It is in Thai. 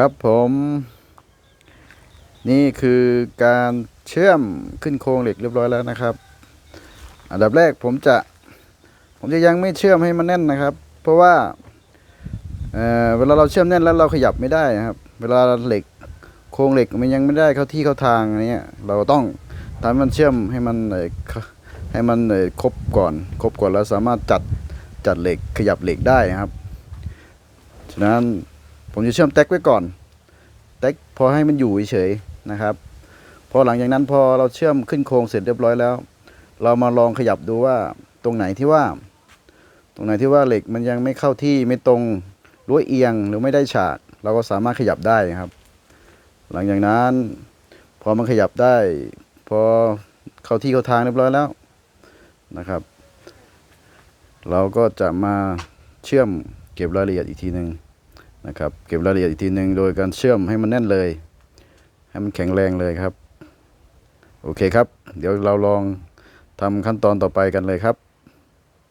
ครับผมนี่คือการเชื่อมขึ้นโครงเหล็กเรียบร้อยแล้วนะครับ อันดับแรกผมจะ ผมจะยังไม่เชื่อมให้มันแน่นนะครับ เพราะว่าเเวลาเราเชื่อมแน่นแล้วเราขยับไม่ได้นะครับ เวลาเหล็กโครงเหล็กมันยังไม่ได้เข้าที่เข้าทางอะไรเงี้ยเราต้องทำให้มันเชื่อมให้มันให้มันครบก่อน ครบก่อนแล้วสามารถจัดจัดเหล็กขยับเหล็กได้นะครับ ฉะนั้น ผมจะเชื่อมแท็กไว้ก่อน แท็กพอให้มันอยู่เฉยๆนะครับ พอหลังจากนั้นพอเราเชื่อมขึ้นโครงเสร็จเรียบร้อยแล้ว เรามาลองขยับดูว่าตรงไหนที่ว่า ตรงไหนที่ว่าเหล็กมันยังไม่เข้าที่ไม่ตรงรั้วเอียงหรือไม่ได้ฉาก เราก็สามารถขยับได้ครับ หลังจากนั้น พอมันขยับได้ พอเข้าที่เข้าทางเรียบร้อยแล้วนะครับ เราก็จะมาเชื่อมเก็บรายละเอียดอีกทีหนึ่ง นะครับเก็บรายละเอียดอีกทีหนึ่งโดยการเชื่อมให้มันแน่นเลย ให้มันแข็งแรงเลยครับ โอเคครับ เดี๋ยวเราลองทำขั้นตอนต่อไปกันเลยครับ